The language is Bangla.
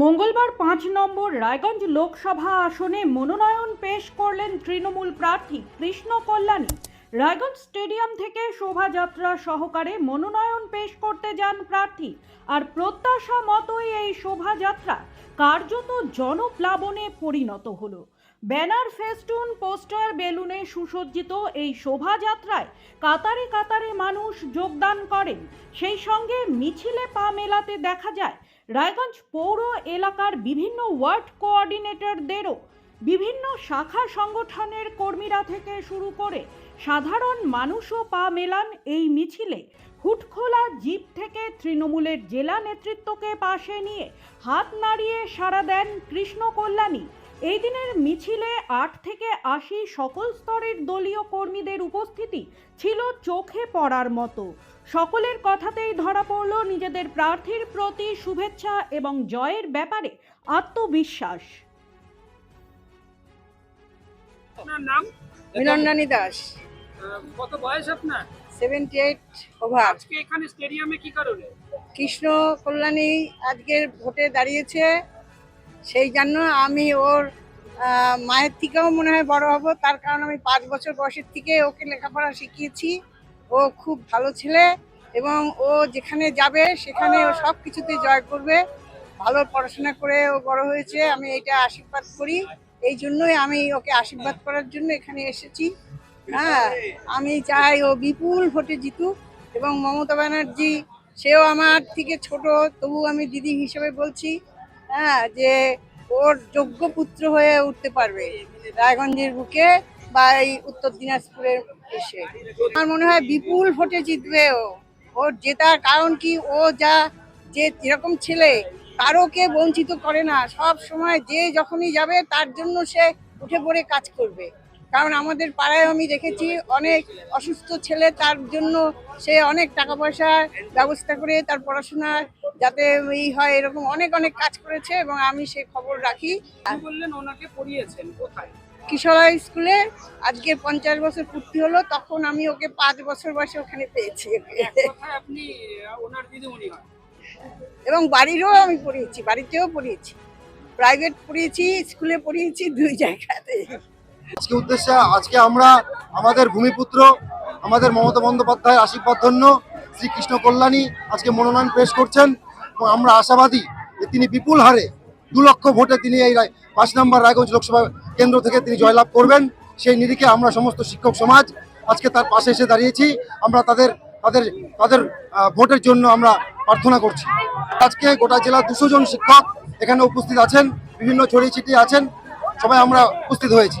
মঙ্গলবার পাঁচ নম্বর রায়গঞ্জ লোকসভা আসনে মনোনয়ন পেশ করলেন তৃণমূল প্রার্থী কৃষ্ণ কল্যাণী। রায়গঞ্জ স্টেডিয়াম থেকে শোভাযাত্রা সহকারে মনোনয়ন পেশ করতে যান প্রার্থী। আর প্রত্যাশা মতোই এই শোভাযাত্রা কার্যত জনপ্লাবনে পরিণত হলো। ব্যানার, ফেস্টুন, পোস্টার, বেলুনে সুসজ্জিত এই শোভাযাত্রায় কাতারে কাতারে মানুষ যোগদান করেন। সেই সঙ্গে মিছিলে পা মেলাতে দেখা যায়, রায়গঞ্জ পৌর এলাকার বিভিন্ন ওয়ার্ড কোঅর্ডিনেটরদেরও বিভিন্ন শাখা সংগঠনের কর্মীরা থেকে শুরু করে সাধারণ মানুষও পা মেলান এই মিছিলে। হুটখোলা জিপ থেকে তৃণমূলের জেলা নেতৃত্বকে পাশে নিয়ে হাত নাড়িয়ে সাড়া দেন কৃষ্ণ কল্যাণী এই দিনের মিছিলে আট থেকে আশি সকল স্তরের দলীয় কর্মীদের উপস্থিতি ছিল চোখে পড়ার মতো। সকলের কথাতেই ধরা পড়ল নিজেদের প্রার্থীর প্রতি শুভেচ্ছা এবং জয়ের ব্যাপারে আত্মবিশ্বাস। নাম? মিলনরানী দাস। কত বয়স আপনার? সেভেন্টি এইট ওভার আজকে এখানে স্টেডিয়ামে কি কারণে? কৃষ্ণ কল্যাণী আজকের ভোটে দাঁড়িয়েছে সেই জন্য আমি ওর মায়ের থেকেও মনে হয় বড় হব তার কারণ আমি পাঁচ বছর বয়সের থেকে ওকে লেখাপড়া শিখিয়েছি। ও খুব ভালো ছেলে এবং ও যেখানে যাবে সেখানে ও সব কিছুতে জয় করবে। ভালো পড়াশোনা করে ও বড় হয়েছে আমি এটা আশীর্বাদ করি। এই জন্যই আমি ওকে আশীর্বাদ করার জন্য এখানে এসেছি। হ্যাঁ আমি চাই ও বিপুল ভোটে জিতুক এবং মমতা ব্যানার্জি, সেও আমার থেকে ছোট, তবু আমি দিদি হিসেবে বলছি হ্যাঁ যে ওর যোগ্য পুত্র হয়ে উঠতে পারবে রায়গঞ্জের বুকে বা এই উত্তর দিনাজপুরের এসে। আমার মনে হয় বিপুল ভোটে জিতবে ও। ওর জেতার কারণ কি? ও যা, যে যেরকম ছেলে, কারোকে বঞ্চিত করে না। সব সময় যে যখনই যাবে, তার জন্য সে উঠে পড়ে কাজ করবে। কারণ আমাদের পাড়ায় আমি দেখেছি অনেক অসুস্থ ছেলে তার জন্য সে অনেক টাকা পয়সার ব্যবস্থা করে তার পড়াশোনা যাতে এই হয় এরকম অনেক অনেক কাজ করেছে এবং আমি সে খবর রাখি। বললেন ওনাকে পড়িয়েছেন কোথায়? স্কুলে আজকে পঞ্চাশ বছর পূর্তি হলো তখন আমি ওকে পাঁচ বছর বয়সে ওখানে পেয়েছি। আপনি ওনার দিদিমণি এবং বাড়িরও আমি পড়িয়েছি বাড়িতেও পড়িয়েছি। প্রাইভেট পড়িয়েছি স্কুলে পড়িয়েছি দুই জায়গাতে আজকে উদ্দেশ্যে আজকে আমরা আমাদের ভূমিপুত্র, আমাদের মমতা বন্দ্যোপাধ্যায় আশীর্বাদ ধন্য শ্রীকৃষ্ণ কল্যাণী আজকে মনোনয়ন পেশ করছেন এবং আমরা আশাবাদী যে তিনি বিপুল হারে দু লক্ষ ভোটে তিনি এই পাঁচ নম্বর রায়গঞ্জ লোকসভা কেন্দ্র থেকে তিনি জয়লাভ করবেন। সেই নিরিখে আমরা সমস্ত শিক্ষক সমাজ আজকে তার পাশে এসে দাঁড়িয়েছি। আমরা তাদের তাদের তাদের ভোটের জন্য আমরা প্রার্থনা করছি। আজকে গোটা জেলার দুশো জন শিক্ষক এখানে উপস্থিত আছেন, বিভিন্ন ছড়িয়ে ছিটিয়ে আছেন। সবাই আমরা উপস্থিত হয়েছি।